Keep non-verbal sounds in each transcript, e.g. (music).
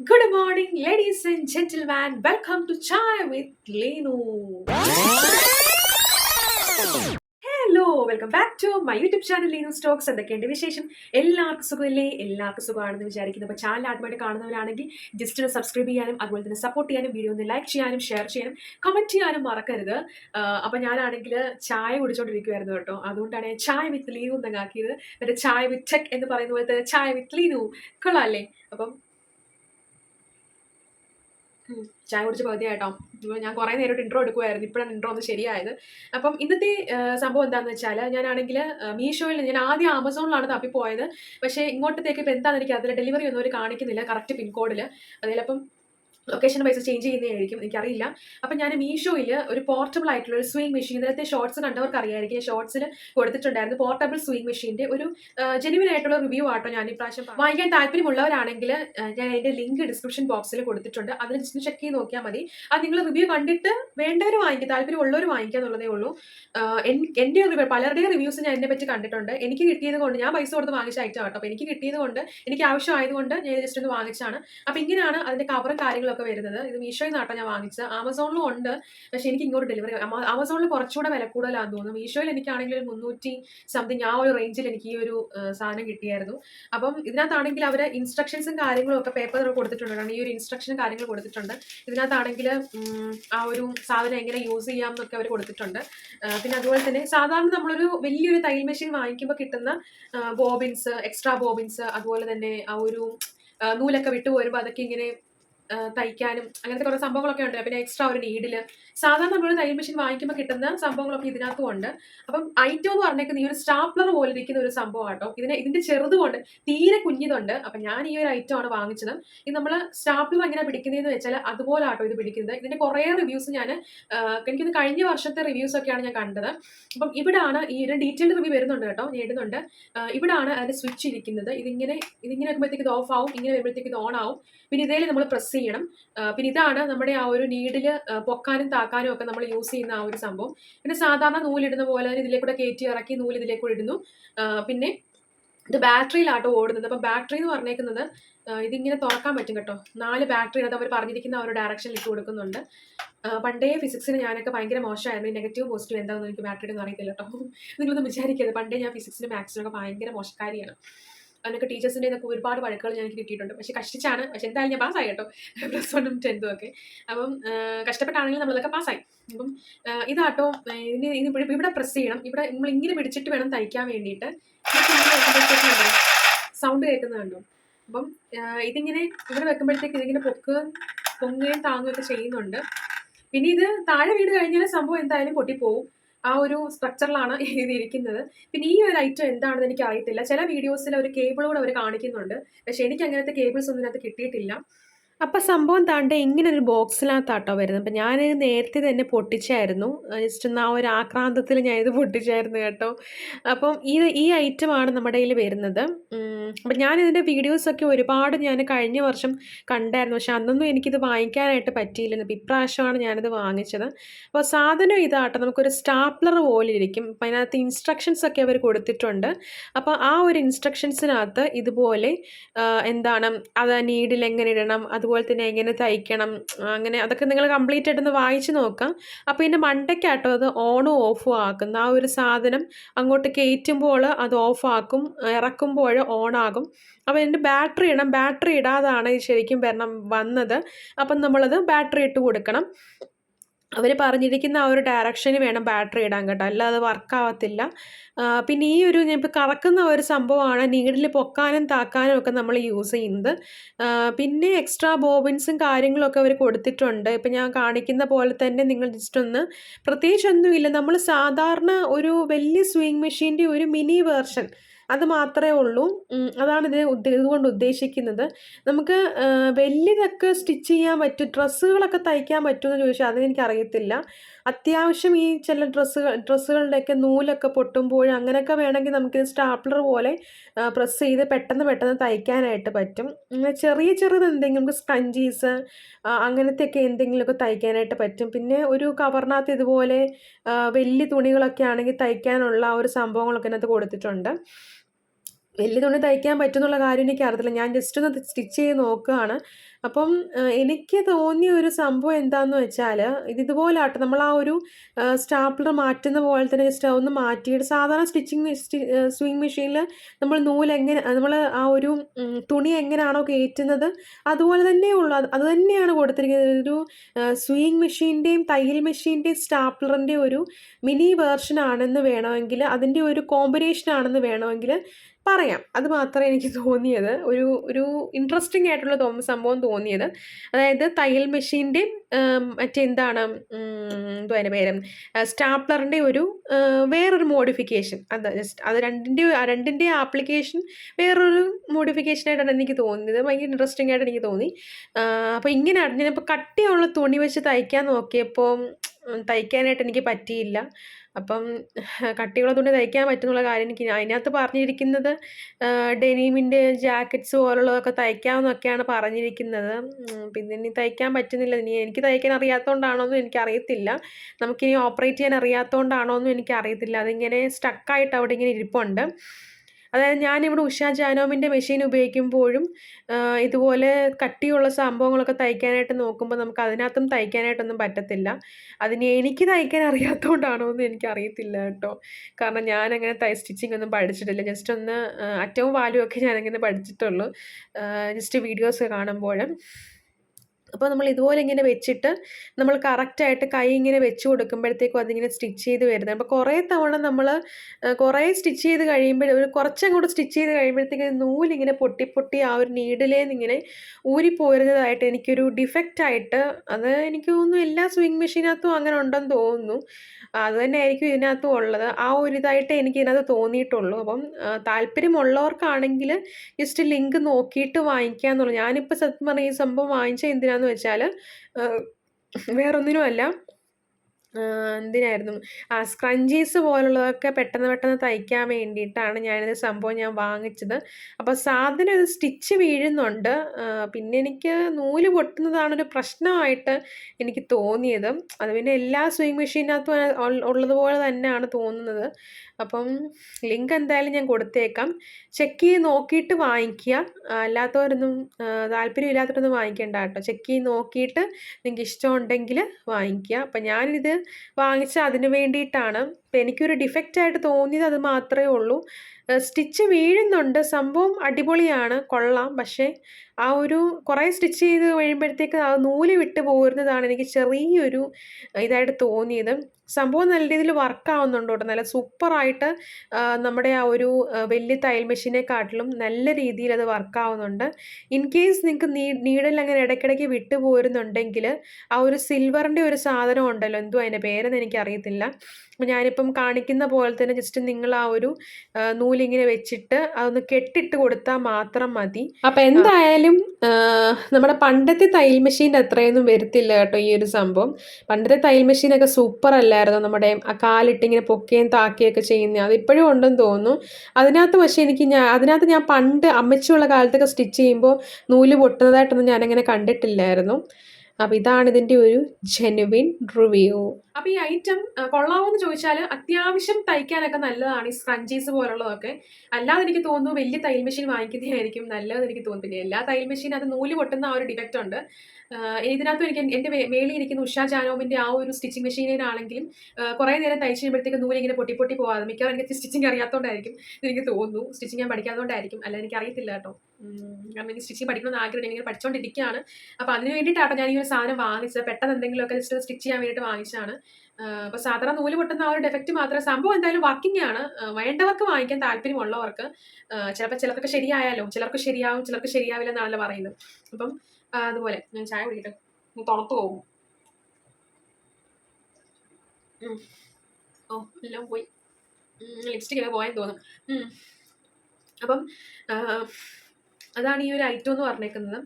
Good morning ladies and gentlemen. Welcome to chai with Lenu. Hello welcome back to my YouTube channel Lenu stokes എന്തൊക്കെയുണ്ട് വിശേഷം? എല്ലാവർക്കും സുഖമില്ലേ? എല്ലാവർക്കും സുഖമാണെന്ന് വിചാരിക്കുന്നു. അപ്പോൾ ചാനൽ ആദ്യമായിട്ട് കാണുന്നവരാണെങ്കിൽ ജസ്റ്റ് ഒന്ന് സബ്സ്ക്രൈബ് ചെയ്യാനും അതുപോലെ തന്നെ സപ്പോർട്ട് ചെയ്യാനും വീഡിയോ ഒന്ന് ലൈക്ക് ചെയ്യാനും ഷെയർ ചെയ്യാനും കമന്റ് ചെയ്യാനും മറക്കരുത്. അപ്പോൾ ഞാനാണെങ്കിൽ ചായ കുടിച്ചോണ്ടിരിക്കുമായിരുന്നു കേട്ടോ. അതുകൊണ്ടാണ് ഞാൻ ചായ വിത്ത് ലീനു എന്നങ്ങ് ആക്കിയത്. മറ്റേ ചായ വിത്ത് ചെക്ക് എന്ന് പറയുന്ന പോലത്തെ ചായ വിത്ത് ലീനു. കൊള്ളാല്ലേ അപ്പം. ചായ കുടിച്ച് പകുതിയായിട്ടോ ഞാൻ കുറേ നേരമായിട്ട് ഇൻട്രോ എടുക്കുമായിരുന്നു ഇപ്പോഴാണ് ഇൻട്രോ ഒന്ന് ശരിയായത്. അപ്പം ഇന്നത്തെ സംഭവം എന്താണെന്ന് വെച്ചാൽ ഞാനാണെങ്കിൽ മീഷോയിൽ ഞാൻ ആദ്യം ആമസോണിലാണ് തപ്പിപ്പോയത്. പക്ഷേ ഇങ്ങോട്ടത്തേക്ക് ഇപ്പം എന്താണെന്ന് എനിക്ക് അതിൽ ഡെലിവറി ഒന്നും അവർ കാണിക്കുന്നില്ല. കറക്റ്റ് പിൻകോഡിൽ അതിലപ്പം ലൊക്കേഷൻ വൈസ് ചേഞ്ച് ചെയ്യുന്നതായിരിക്കും എനിക്കറിയില്ല. അപ്പം ഞാൻ മീഷോയിൽ ഒരു പോർട്ടബിൾ ആയിട്ടുള്ള ഒരു സ്വിങ് മെഷീൻ ഇന്നലത്തെ ഷോർട്സ് കണ്ടവർക്ക് അറിയായിരിക്കും ഷോർട്സിൽ കൊടുത്തിട്ടുണ്ടായിരുന്നു പോർട്ടബിൾ സ്വിംഗ് മെഷീന്റെ ഒരു ജെനുവിൻ ആയിട്ടുള്ള റിവ്യൂ ആട്ടോ ഞാൻ ഇപ്രാവശ്യം വാങ്ങിക്കാൻ താല്പര്യമുള്ളവരാണെങ്കിൽ ഞാൻ അതിന്റെ ലിങ്ക് ഡിസ്ക്രിപ്ഷൻ ബോക്സിൽ കൊടുത്തിട്ടുണ്ട്. അതിൽ ജസ്റ്റ് ചെക്ക് ചെയ്ത് നോക്കിയാൽ മതി. അത് നിങ്ങൾ റിവ്യൂ കണ്ടിട്ട് വേണ്ടവർ വാങ്ങിക്കുക താല്പര്യമുള്ളവർ വാങ്ങിക്കുക എന്നുള്ളതേ ഉള്ളൂ. എന്റെ റിവ്യൂ പലരുടെയും റിവ്യൂസ് ഞാൻ എന്നെ പറ്റി കണ്ടിട്ടുണ്ട്. എനിക്ക് കിട്ടിയത് കൊണ്ട് ഞാൻ പൈസ കൊടുത്ത് വാങ്ങിച്ച ഐറ്റം കേട്ടോ അപ്പോൾ എനിക്ക് കിട്ടിയത് കൊണ്ട് എനിക്ക് ആവശ്യമായതുകൊണ്ട് ഞാൻ ജസ്റ്റ് ഒന്ന് വാങ്ങിച്ചാണ് അപ്പോൾ ഇങ്ങനെയാണ് അതിന്റെ കവറും കാര്യങ്ങളൊക്കെ വരുന്നത്. ഇത് മീഷോയിൽ നിന്നാട്ടോ ഞാൻ വാങ്ങിച്ചത്. ആമസോണിലും ഉണ്ട്. പക്ഷെ എനിക്ക് ഇങ്ങോട്ട് ഡെലിവറി ആമസോണിൽ കുറച്ചുകൂടെ വില കൂടുതലാണെന്ന് തോന്നുന്നു. മീഷോയിൽ എനിക്കാണെങ്കിൽ ഒരു മുന്നൂറ്റി സംതിങ് ആ ഒരു റേഞ്ചിൽ എനിക്ക് ഈ ഒരു സാധനം കിട്ടിയായിരുന്നു. അപ്പം ഇതിനകത്താണെങ്കിൽ അവർ ഇൻസ്ട്രക്ഷൻസും കാര്യങ്ങളും ഒക്കെ പേപ്പർ കൊടുത്തിട്ടുണ്ട് കാരണം ഈ ഒരു ഇൻസ്ട്രക്ഷനും കാര്യങ്ങൾ കൊടുത്തിട്ടുണ്ട്. ഇതിനകത്താണെങ്കിൽ ആ ഒരു സാധനം എങ്ങനെ യൂസ് ചെയ്യാം എന്നൊക്കെ അവർ കൊടുത്തിട്ടുണ്ട് പിന്നെ അതുപോലെ തന്നെ സാധാരണ നമ്മളൊരു വലിയൊരു തയ്യൽ മെഷീൻ വാങ്ങിക്കുമ്പോൾ കിട്ടുന്ന ബോബിൻസ് എക്സ്ട്രാ ബോബിൻസ് അതുപോലെ തന്നെ ആ ഒരു നൂലൊക്കെ വിട്ടു പോരുമ്പോൾ അതൊക്കെ ഇങ്ങനെ തയ്ക്കാനും അങ്ങനത്തെ കുറേ സംഭവങ്ങളൊക്കെ ഉണ്ട് പിന്നെ എക്സ്ട്രാ ഒരു നീഡിൽ സാധാരണ നമ്മൾ തയ്യൽ മെഷീൻ വാങ്ങിക്കുമ്പോൾ കിട്ടുന്ന സംഭവങ്ങളൊക്കെ ഇതിനകത്തും ഉണ്ട് അപ്പം ഐറ്റം എന്ന് പറഞ്ഞേക്കുന്ന ഈ ഒരു സ്റ്റാപ്ലർ പോലെ ഇരിക്കുന്ന ഒരു സംഭവം ആട്ടോ ഇതിന് ഇതിന്റെ ചെറുതുകൊണ്ട് തീരെ കുഞ്ഞിതുണ്ട്. അപ്പം ഞാൻ ഈ ഒരു ഐറ്റം ആണ് വാങ്ങിച്ചത്. ഇത് നമ്മൾ സ്റ്റാപ്ലർ എങ്ങനെ പിടിക്കുന്നതെന്ന് വെച്ചാൽ അതുപോലെ ആട്ടോ ഇത് പിടിക്കുന്നത്. ഇതിന്റെ കുറേ റിവ്യൂസ് ഞാൻ എനിക്കിത് കഴിഞ്ഞ വർഷത്തെ റിവ്യൂസ് ഒക്കെയാണ് ഞാൻ കണ്ടത്. അപ്പം ഇവിടാണ് ഈ ഒരു ഡീറ്റെയിൽഡ് റിവ്യൂ വരുന്നുണ്ട് കേട്ടോ. നേടുന്നുണ്ട് ഇവിടാണ് അതിന്റെ സ്വിച്ച് ഇരിക്കുന്നത്. ഇതിങ്ങനെ ഇതിങ്ങനെ വരുമ്പോഴത്തേക്ക് ഇത് ഓഫ് ആവും. ഇങ്ങനെ വരുമ്പോഴത്തേക്ക് ഇത് ഓൺ ആവും. പിന്നെ ഇതേ നമ്മൾ പ്രസ് ചെയ്യണം. പിന്നെ ഇതാണ് നമ്മുടെ ആ ഒരു നീഡിൽ പൊക്കാനും താക്കാനും ഒക്കെ നമ്മൾ യൂസ് ചെയ്യുന്ന ആ ഒരു സംഭവം. പിന്നെ സാധാരണ നൂലിടുന്ന പോലെ തന്നെ ഇതിലേക്കൂടെ കയറ്റി ഇറക്കി നൂൽ ഇതിലേക്കൂടെ ഇടുന്നു. പിന്നെ ഇത് ബാറ്ററിയിലാട്ടോ ഓടുന്നത്. അപ്പം ബാറ്ററി എന്ന് പറഞ്ഞേക്കുന്നത് ഇതിങ്ങനെ തുറക്കാൻ പറ്റും കേട്ടോ. നാല് ബാറ്ററി അത് അവർ പറഞ്ഞിരിക്കുന്ന ആ ഒരു ഡയറക്ഷനിൽ ഇട്ട് കൊടുക്കുന്നുണ്ട് പണ്ടേ ഫിസിക്സിന് ഞാനൊക്കെ ഭയങ്കര മോശമായിരുന്നു. നെഗറ്റീവ് പോസിറ്റീവ് എന്താണെന്ന് എനിക്ക് ബാറ്ററി ഒന്നും അറിയത്തില്ല കേട്ടോ. (laughs) നിങ്ങളൊന്നും വിചാരിക്കരുത്. പണ്ടേ ഞാൻ ഫിസിക്സിനും മാത്സിനൊക്കെ ഭയങ്കര മോശക്കാരിയാണ്. അതിനൊക്കെ ടീച്ചേഴ്സിന്റെ ഇതൊക്കെ ഒരുപാട് വഴക്കുകൾ ഞാൻ എനിക്ക് കിട്ടിയിട്ടുണ്ട്. പക്ഷേ കഷ്ടിച്ചാണ്. പക്ഷെ എന്തായാലും ഞാൻ പാസ്സായി കേട്ടോ. പ്ലസ് വണ്ണും ടെൻത്തും ഒക്കെ. അപ്പം കഷ്ടപ്പെട്ടാണെങ്കിൽ നമ്മളതൊക്കെ പാസ്സായി. അപ്പം ഇതാട്ടോ. ഇനി ഇനി ഇവിടെ പ്രസ് ചെയ്യണം. ഇവിടെ നമ്മൾ ഇങ്ങനെ പിടിച്ചിട്ട് വേണം തയ്ക്കാൻ വേണ്ടിയിട്ട്. സൗണ്ട് കേൾക്കുന്നുണ്ടോ അപ്പം ഇതിങ്ങനെ ഇവിടെ വെക്കുമ്പോഴത്തേക്ക് ഇതിങ്ങനെ പൊക്ക് പൊങ്ങുകയും താങ്ങുകയൊക്കെ ചെയ്യുന്നുണ്ട്. പിന്നെ ഇത് താഴെ വീട് കഴിഞ്ഞാൽ സംഭവം എന്തായാലും പൊട്ടിപ്പോവും. ആ ഒരു സ്ട്രക്ചറിലാണ് ഇത് (laughs) ഇരിക്കുന്നത് പിന്നെ ഈ ഒരു ഐറ്റം എന്താണെന്ന് എനിക്ക് അറിയത്തില്ല ചില വീഡിയോസിൽ ഒരു കേബിൾ കൂടെ അവർ കാണിക്കുന്നുണ്ട്. പക്ഷെ എനിക്ക് അങ്ങനത്തെ കേബിൾസ് ഒന്നും അതിനകത്ത് കിട്ടിയിട്ടില്ല. അപ്പം സംഭവം താണ്ട ഇങ്ങനെ ഒരു ബോക്സിനകത്താട്ടോ വരുന്നത്. അപ്പം ഞാൻ നേരത്തെ തന്നെ പൊട്ടിച്ചായിരുന്നു. ജസ്റ്റ് ഒന്ന് ആ ഒരു ആക്രാന്തത്തിൽ ഞാൻ ഇത് പൊട്ടിച്ചായിരുന്നു കേട്ടോ. അപ്പം ഈ ഈ ഐറ്റമാണ് നമ്മുടെ കയ്യിൽ വരുന്നത്. അപ്പം ഞാനിതിന്റെ വീഡിയോസൊക്കെ ഒരുപാട് ഞാൻ കഴിഞ്ഞ വർഷം കണ്ടായിരുന്നു. പക്ഷെ അന്നൊന്നും എനിക്കിത് വാങ്ങിക്കാനായിട്ട് പറ്റിയില്ല അപ്പം ഇപ്രാവശ്യമാണ് ഞാനിത് വാങ്ങിച്ചത്. അപ്പോൾ സാധനം ഇതാട്ടോ. നമുക്കൊരു സ്റ്റാപ്ലർ പോലെ ഇരിക്കും അപ്പം അതിനകത്ത് ഇൻസ്ട്രക്ഷൻസ് ഒക്കെ അവർ കൊടുത്തിട്ടുണ്ട്. അപ്പോൾ ആ ഒരു ഇൻസ്ട്രക്ഷൻസിനകത്ത് ഇതുപോലെ എന്താണ് അത് നീഡിൽ എങ്ങനെ ഇടണം അതുപോലെ തന്നെ എങ്ങനെ തയ്ക്കണം അങ്ങനെ അതൊക്കെ നിങ്ങൾ കംപ്ലീറ്റ് ആയിട്ടൊന്ന് വായിച്ച് നോക്കാം. അപ്പോൾ ഇതിന്റെ മണ്ടയ്ക്കാട്ടോ അത് ഓണും ഓഫും ആക്കുന്ന ആ ഒരു സാധനം അങ്ങോട്ട് കയറ്റുമ്പോൾ അത് ഓഫാക്കും ഇറക്കുമ്പോൾ ഓൺ ആകും. അപ്പോൾ ഇതിന്റെ ബാറ്ററി ഇടണം. ബാറ്ററി ഇടാതാണ് ശരിക്കും വരണം വന്നത്. അപ്പം നമ്മളത് ബാറ്ററി ഇട്ട് കൊടുക്കണം. അവർ പറഞ്ഞിരിക്കുന്ന ആ ഒരു ഡയറക്ഷന് വേണം ബാറ്ററി ഇടാൻ കേട്ടോ. അല്ലാതെ വർക്കാവത്തില്ല പിന്നെ ഈ ഒരു ഞാൻ ഇപ്പോൾ കറക്കുന്ന ഒരു സംഭവമാണ് നീഡിൽ പൊക്കാനും താക്കാനും ഒക്കെ നമ്മൾ യൂസ് ചെയ്യുന്നത്. പിന്നെ എക്സ്ട്രാ ബോബിൻസും കാര്യങ്ങളൊക്കെ അവർ കൊടുത്തിട്ടുണ്ട്. ഇപ്പം ഞാൻ കാണിക്കുന്ന പോലെ തന്നെ നിങ്ങൾ ജസ്റ്റ് ഒന്ന് പ്രത്യേകിച്ചൊന്നുമില്ല നമ്മൾ സാധാരണ ഒരു വലിയ സ്വിങ് മെഷീന്റെ ഒരു മിനി വേർഷൻ അത് മാത്രമേ ഉള്ളൂ. അതാണ് ഇത് ഉദ്ദേ ഇതുകൊണ്ട് ഉദ്ദേശിക്കുന്നത്. നമുക്ക് വലിയതൊക്കെ സ്റ്റിച്ച് ചെയ്യാൻ പറ്റും ഡ്രസ്സുകളൊക്കെ തയ്ക്കാൻ പറ്റുമെന്ന് ചോദിച്ചാൽ അതെനിക്കറിയത്തില്ല അത്യാവശ്യം ഈ ചില ഡ്രസ്സുകൾ ഡ്രസ്സുകളുടെയൊക്കെ നൂലൊക്കെ പൊട്ടുമ്പോൾ അങ്ങനെയൊക്കെ വേണമെങ്കിൽ നമുക്കിത് സ്റ്റാപ്ലർ പോലെ പ്രസ് ചെയ്ത് പെട്ടെന്ന് പെട്ടെന്ന് തയ്ക്കാനായിട്ട് പറ്റും. ചെറിയ ചെറിയത് എന്തെങ്കിലും നമുക്ക് സ്പഞ്ചീസ് അങ്ങനത്തെയൊക്കെ എന്തെങ്കിലുമൊക്കെ തയ്ക്കാനായിട്ട് പറ്റും. പിന്നെ ഒരു കവറിനകത്ത് ഇതുപോലെ വലിയ തുണികളൊക്കെ ആണെങ്കിൽ തയ്ക്കാനുള്ള ഒരു സംഭവങ്ങളൊക്കെ അതിനകത്ത് കൊടുത്തിട്ടുണ്ട്. വലിയ തുണി തയ്ക്കാൻ പറ്റുമെന്നുള്ള കാര്യം എനിക്ക് അറിയത്തില്ല. ഞാൻ ജസ്റ്റ് ഒന്ന് സ്റ്റിച്ച് ചെയ്ത് നോക്കുകയാണ് അപ്പം എനിക്ക് തോന്നിയ ഒരു സംഭവം എന്താന്ന് വെച്ചാൽ ഇത് ആട്ടെ. നമ്മൾ ആ ഒരു സ്റ്റാപ്ലർ മാറ്റുന്ന പോലെ തന്നെ ജസ്റ്റ് ഒന്ന് മാറ്റിയിട്ട് സാധാരണ സ്റ്റിച്ചിങ് സ്വിങ് മെഷീനിൽ നമ്മൾ നൂൽ എങ്ങനെ നമ്മൾ ആ ഒരു തുണി എങ്ങനെയാണോ കയറ്റുന്നത് അതുപോലെ തന്നെ ഉള്ളു. അത് അത് തന്നെയാണ് കൊടുത്തിരിക്കുന്നത്. ഒരു സ്വിങ് മെഷീന്റെയും തയ്യൽ മെഷീന്റെയും സ്റ്റാപ്ലറിന്റെ ഒരു മിനി വേർഷൻ ആണെന്ന് വേണമെങ്കിൽ അതിന്റെ ഒരു കോമ്പിനേഷൻ ആണെന്ന് വേണമെങ്കിൽ പറയാം. അത് മാത്രമേ എനിക്ക് തോന്നിയത്. ഒരു ഒരു ഇൻട്രസ്റ്റിംഗ് ആയിട്ടുള്ള സംഭവം തോന്നിയത്. അതായത് തയ്യൽ മെഷീന്റെ മറ്റെന്താണ് എന്തോ അതിന്റെ പേര്? സ്റ്റാപ്ലറിന്റെ ഒരു വേറൊരു മോഡിഫിക്കേഷൻ അത് ജസ്റ്റ് അത് രണ്ടിന്റെ രണ്ടിന്റെ ആപ്ലിക്കേഷൻ വേറൊരു മോഡിഫിക്കേഷനായിട്ടാണ് എനിക്ക് തോന്നിയത്. ഭയങ്കര ഇൻട്രസ്റ്റിംഗ് ആയിട്ട് എനിക്ക് തോന്നി. അപ്പോൾ ഇങ്ങനെയാണ് ഞാനിപ്പോൾ കട്ടിയുള്ള തുണി വെച്ച് തയ്ക്കാൻ നോക്കിയപ്പോൾ തയ്ക്കാനായിട്ട് എനിക്ക് പറ്റിയില്ല. അപ്പം കട്ടിയുള്ള തുണി തയ്ക്കാൻ പറ്റുന്നുള്ള കാര്യം എനിക്ക് അതിനകത്ത് പറഞ്ഞിരിക്കുന്നത് ഡെനീമിന്റെ ജാക്കറ്റ്സ് പോലുള്ളതൊക്കെ തയ്ക്കാമെന്നൊക്കെയാണ് പറഞ്ഞിരിക്കുന്നത്. പിന്നെ ഇനി തയ്ക്കാൻ പറ്റുന്നില്ല. ഇനി എനിക്ക് തയ്ക്കാൻ അറിയാത്തതുകൊണ്ടാണോന്നും എനിക്കറിയത്തില്ല. നമുക്കിനി ഓപ്പറേറ്റ് ചെയ്യാൻ അറിയാത്തതുകൊണ്ടാണോന്നും എനിക്കറിയത്തില്ല. അതിങ്ങനെ സ്റ്റക്കായിട്ട് അവിടെ ഇങ്ങനെ ഇരിപ്പുണ്ട്. അതായത് ഞാനിവിടെ ഉഷ ജാനോമിന്റെ മെഷീൻ ഉപയോഗിക്കുമ്പോഴും ഇതുപോലെ കട്ടിയുള്ള സംഭവങ്ങളൊക്കെ തയ്ക്കാനായിട്ട് നോക്കുമ്പോൾ നമുക്ക് അതിനകത്തും തയ്ക്കാനായിട്ടൊന്നും പറ്റത്തില്ല. അതിന് എനിക്ക് തയ്ക്കാൻ അറിയാത്തതുകൊണ്ടാണോ എന്ന് എനിക്ക് എനിക്കറിയത്തില്ല കേട്ടോ. കാരണം ഞാനങ്ങനെ തൈ സ്റ്റിച്ചിങ് ഒന്നും പഠിച്ചിട്ടില്ല. ജസ്റ്റ് ഒന്ന് അറ്റവും വാലും ഒക്കെ ഞാനങ്ങനെ പഠിച്ചിട്ടുള്ളൂ. ജസ്റ്റ് വീഡിയോസ് കാണുമ്പോൾ അപ്പോൾ നമ്മൾ ഇതുപോലെ ഇങ്ങനെ വെച്ചിട്ട് നമ്മൾ കറക്റ്റായിട്ട് കൈ ഇങ്ങനെ വെച്ച് കൊടുക്കുമ്പോഴത്തേക്കും അതിങ്ങനെ സ്റ്റിച്ച് ചെയ്ത് വരുന്നത്. അപ്പോൾ കുറേ തവണ നമ്മൾ കുറേ സ്റ്റിച്ച് ചെയ്ത് കഴിയുമ്പോൾ ഒരു കുറച്ചങ്ങോട്ട് സ്റ്റിച്ച് ചെയ്ത് കഴിയുമ്പോഴത്തേക്കും നൂലിങ്ങനെ പൊട്ടി പൊട്ടി ആ ഒരു നീഡിലേന്ന് ഇങ്ങനെ ഊരിപ്പോരുന്നതായിട്ട് എനിക്കൊരു ഡിഫക്റ്റായിട്ട് അത് എനിക്ക് തോന്നുന്നു എല്ലാ സ്വിങ് മെഷീനകത്തും അങ്ങനെ ഉണ്ടെന്ന് തോന്നുന്നു. അത് തന്നെ ആയിരിക്കും ഇതിനകത്തും ഉള്ളത്. ആ ഒരു ഇതായിട്ട് എനിക്ക് ഇതിനകത്ത് തോന്നിയിട്ടുള്ളൂ. അപ്പം താല്പര്യമുള്ളവർക്കാണെങ്കിൽ ജസ്റ്റ് ലിങ്ക് നോക്കിയിട്ട് വാങ്ങിക്കാന്നുള്ളൂ. ഞാനിപ്പോൾ സത്യം പറഞ്ഞാൽ ഈ സംഭവം വാങ്ങിച്ച എന്തിനാന്ന് വെച്ചാൽ വേറൊന്നിനുമല്ല എന്തിനായിരുന്നു? ആ സ്ക്രഞ്ചീസ് പോലുള്ളതൊക്കെ പെട്ടെന്ന് പെട്ടെന്ന് തയ്ക്കാൻ വേണ്ടിയിട്ടാണ് ഞാനിത് സംഭവം ഞാൻ വാങ്ങിച്ചത്. അപ്പോൾ സാധനം ഇത് സ്റ്റിച്ച് വീഴുന്നുണ്ട്. പിന്നെ എനിക്ക് നൂൽ പൊട്ടുന്നതാണ് ഒരു പ്രശ്നമായിട്ട് എനിക്ക് തോന്നിയത്. അത് പിന്നെ എല്ലാ സ്വിങ് മെഷീനകത്തും ഉള്ളതുപോലെ തന്നെയാണ് തോന്നുന്നത്. അപ്പം ലിങ്ക് എന്തായാലും ഞാൻ കൊടുത്തേക്കാം. ചെക്ക് ചെയ്ത് നോക്കിയിട്ട് വാങ്ങിക്കുക. അല്ലാത്തവരൊന്നും താല്പര്യമില്ലാത്തവരൊന്നും വാങ്ങിക്കേണ്ട കേട്ടോ. ചെക്ക് ചെയ്ത് നോക്കിയിട്ട് നിങ്ങൾക്ക് ഇഷ്ടമുണ്ടെങ്കിൽ വാങ്ങിക്കുക. അപ്പം ഞാനിത് വാങ്ങിച്ച അതിനു വേണ്ടിയിട്ടാണ് അപ്പം എനിക്കൊരു ഡിഫക്റ്റായിട്ട് തോന്നിയത് അത് മാത്രമേ ഉള്ളൂ. സ്റ്റിച്ച് വീഴുന്നുണ്ട്. സംഭവം അടിപൊളിയാണ്. കൊള്ളാം. പക്ഷേ ആ ഒരു കുറേ സ്റ്റിച്ച് ചെയ്ത് കഴിയുമ്പോഴത്തേക്ക് ആ നൂൽ വിട്ട് പോരുന്നതാണ് എനിക്ക് ചെറിയൊരു ഇതായിട്ട് തോന്നിയത്. സംഭവം നല്ല രീതിയിൽ വർക്കാവുന്നുണ്ട് കേട്ടോ. നല്ല സൂപ്പറായിട്ട് നമ്മുടെ ആ ഒരു വലിയ തയ്യൽ മെഷീനെക്കാട്ടിലും നല്ല രീതിയിൽ അത് വർക്കാവുന്നുണ്ട് ഇൻ കേസ് നിങ്ങൾക്ക് നീ നീഡിൽ അങ്ങനെ ഇടയ്ക്കിടയ്ക്ക് വിട്ടു പോരുന്നുണ്ടെങ്കിൽ ആ ഒരു സിൽവറിന്റെ ഒരു സാധനം ഉണ്ടല്ലോ. എന്തോ അതിന്റെ പേരെന്ന് എനിക്കറിയത്തില്ല. അപ്പോൾ ഞാനിപ്പം കാണിക്കുന്ന പോലെ തന്നെ ജസ്റ്റ് നിങ്ങൾ ആ ഒരു നൂലിങ്ങനെ വെച്ചിട്ട് അതൊന്ന് കെട്ടിട്ട് കൊടുത്താൽ മാത്രം മതി. അപ്പം എന്തായാലും നമ്മുടെ പണ്ടത്തെ തയ്യൽ മെഷീന്റെ അത്രയൊന്നും വരത്തില്ല കേട്ടോ ഈ ഒരു സംഭവം. പണ്ടത്തെ തയ്യൽ മെഷീനൊക്കെ സൂപ്പർ അല്ലായിരുന്നു നമ്മുടെ ആ കാലിട്ടിങ്ങനെ പൊക്കുകയും താക്കുകയൊക്കെ ചെയ്യുന്നത് അതിപ്പോഴും ഉണ്ടെന്ന് തോന്നുന്നു. അതിനകത്ത് പക്ഷേ എനിക്ക് ഞാൻ അതിനകത്ത് ഞാൻ പണ്ട് അമ്മച്ചുള്ള കാലത്തൊക്കെ സ്റ്റിച്ച് ചെയ്യുമ്പോൾ നൂൽ പൊട്ടുന്നതായിട്ടൊന്നും ഞാനങ്ങനെ കണ്ടിട്ടില്ലായിരുന്നു. അപ്പോൾ ഇതാണ് ഇതിന്റെ ഒരു ജെനുവിൻ റിവ്യൂ അപ്പോൾ ഈ ഐറ്റം കൊള്ളാവോന്ന് ചോദിച്ചാൽ അത്യാവശ്യം തയ്ക്കാനൊക്കെ നല്ലതാണ് ഈ സ്ക്രഞ്ചീസ് പോലുള്ളതൊക്കെ. അല്ലാതെ എനിക്ക് തോന്നുന്നു വലിയ തയ്യൽ മെഷീൻ വാങ്ങിക്കുന്നതായിരിക്കും നല്ലതെന്ന് എനിക്ക് തോന്നുന്നു. പിന്നെ എല്ലാ തയ്യൽ മെഷീൻ അത് നൂൽ പൊട്ടുന്ന ആ ഒരു ഡിഫക്റ്റ് ഉണ്ട്. ഇതിനകത്ത് എനിക്ക് എന്റെ മേളിൽ ഇരിക്കുന്ന ഉഷ ജാനോമിന്റെ ആ ഒരു സ്റ്റിച്ചിങ് മെഷീനിലാണെങ്കിലും കുറേ നേരം തയ്ച്ച് കഴിയുമ്പോഴത്തേക്ക് നൂൽ ഇങ്ങനെ പൊട്ടി പൊട്ടി പോകാതെ മിക്കവാറും എനിക്ക് സ്റ്റിച്ചിങ് അറിയാത്തതുകൊണ്ടായിരിക്കും എനിക്ക് തോന്നുന്നു. സ്റ്റിച്ചിങ് ഞാൻ പഠിക്കാത്തതുകൊണ്ടായിരിക്കും അല്ല എനിക്ക് അറിയത്തില്ല കേട്ടോ. കാരണം എനിക്ക് സ്റ്റിച്ചിങ് പഠിക്കണമെന്ന് ആഗ്രഹം ഇങ്ങനെ പഠിച്ചുകൊണ്ടിരിക്കുകയാണ് അപ്പോൾ അതിന് വേണ്ടിയിട്ടാണ് ഞാൻ ഈ ഒരു സാധനം വാങ്ങിച്ചത്. പെട്ടെന്ന് എന്തെങ്കിലുമൊക്കെ ജസ്റ്റ് സ്റ്റിച്ച് ചെയ്യാൻ വേണ്ടിയിട്ട് വാങ്ങിച്ചതാണ്. അപ്പോൾ സാധാരണ നൂൽ പൊട്ടുന്ന ആ ഒരു ഡെഫക്റ്റ് മാത്രമേ സംഭവം എന്തായാലും വർക്കിംഗ് ആണ്. വേണ്ടവർക്ക് വാങ്ങിക്കാൻ താല്പര്യമുള്ളവർക്ക് ചിലപ്പോൾ ചിലർക്ക് ശരിയായാലോ ചിലർക്ക് ശരിയാവും ചിലർക്ക് ശരിയാവില്ല എന്നാണല്ലോ പറയുന്നത്. അപ്പം അതുപോലെ ഞാൻ ചായ കുടിക്കട്ടെ. തുണത്ത് പോകും ഓ എല്ലാം പോയി. ലിപ്സ്റ്റിക് ഒക്കെ പോയെന്ന് തോന്നും. അപ്പം അതാണ് ഈ ഒരു ഐറ്റം എന്ന് പറഞ്ഞേക്കുന്നത്.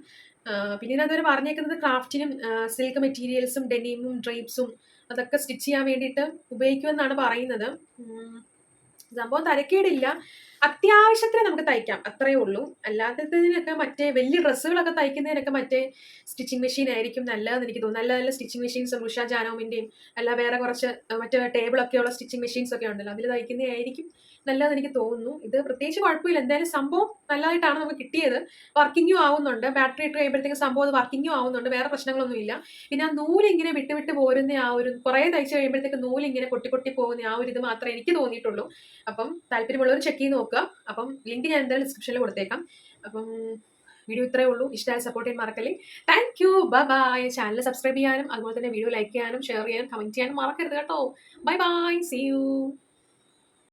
പിന്നീട് അതുവരെ പറഞ്ഞേക്കുന്നത് ക്രാഫ്റ്റിനും സിൽക്ക് മെറ്റീരിയൽസും ഡെനിമും ഡ്രൈപ്സും അതൊക്കെ സ്റ്റിച്ച് ചെയ്യാൻ വേണ്ടിയിട്ട് ഉപയോഗിക്കുമെന്നാണ് പറയുന്നത്. സംഭവം തരക്കേടില്ല. അത്യാവശ്യത്തിന് നമുക്ക് തയ്ക്കാം അത്രയേ ഉള്ളൂ. അല്ലാത്തതിനൊക്കെ മറ്റേ വലിയ ഡ്രസ്സുകളൊക്കെ തയ്ക്കുന്നതിനൊക്കെ മറ്റേ സ്റ്റിച്ചിങ് മെഷീൻ ആയിരിക്കും നല്ലതെന്ന് എനിക്ക് തോന്നുന്നു. നല്ല നല്ല സ്റ്റിച്ചിങ് മെഷീൻസ് ഉഷ ജാനോമിന്റെയും അല്ല വേറെ കുറച്ച് മറ്റേ ടേബിളൊക്കെയുള്ള സ്റ്റിച്ചിങ് മെഷീൻസ് ഒക്കെ ഉണ്ടല്ലോ. അതിൽ തയ്ക്കുന്നതായിരിക്കും നല്ലതെന്ന് എനിക്ക് തോന്നുന്നു. ഇത് പ്രത്യേകിച്ച് കുഴപ്പമില്ല. എന്തായാലും സംഭവം നല്ലതായിട്ടാണ് നമുക്ക് കിട്ടിയത്. വർക്കിങ്ങും ആവുന്നുണ്ട്. ബാറ്ററി ഇട്ട് കഴിയുമ്പോഴത്തേക്ക് സംഭവം അത് വർക്കിങ്ങും ആവുന്നുണ്ട്. വേറെ പ്രശ്നങ്ങളൊന്നുമില്ല. പിന്നെ ആ നൂലിങ്ങനെ വിട്ട് വിട്ട് പോരുന്ന ആ ഒരു കുറേ തയ്ച്ച് കഴിയുമ്പോഴത്തേക്ക് നൂലിങ്ങനെ കൊട്ടി കൊട്ടി പോകുന്ന ആ ഒരു ഇത് മാത്രമേ എനിക്ക് തോന്നിയിട്ടുള്ളൂ. അപ്പം താല്പര്യമുള്ളവർ ചെക്ക് ചെയ്ത് നോക്കുക. അപ്പം ലിങ്ക് ഞാൻ എന്തായാലും ഡിസ്ക്രിപ്ഷനിൽ കൊടുത്തേക്കാം. അപ്പം വീഡിയോ ഇത്രയേ ഉള്ളൂ. ഇഷ്ടമായ സപ്പോർട്ട് ചെയ്യാൻ മറക്കല്ലേ. Thank you bye bye channel subscribe ചെയ്യാനും അതുപോലെ തന്നെ വീഡിയോ ലൈക്ക് ചെയ്യാനും ഷെയർ ചെയ്യാനും കമന്റ് ചെയ്യാനും മറക്കരുത് കേട്ടോ. Bye bye C U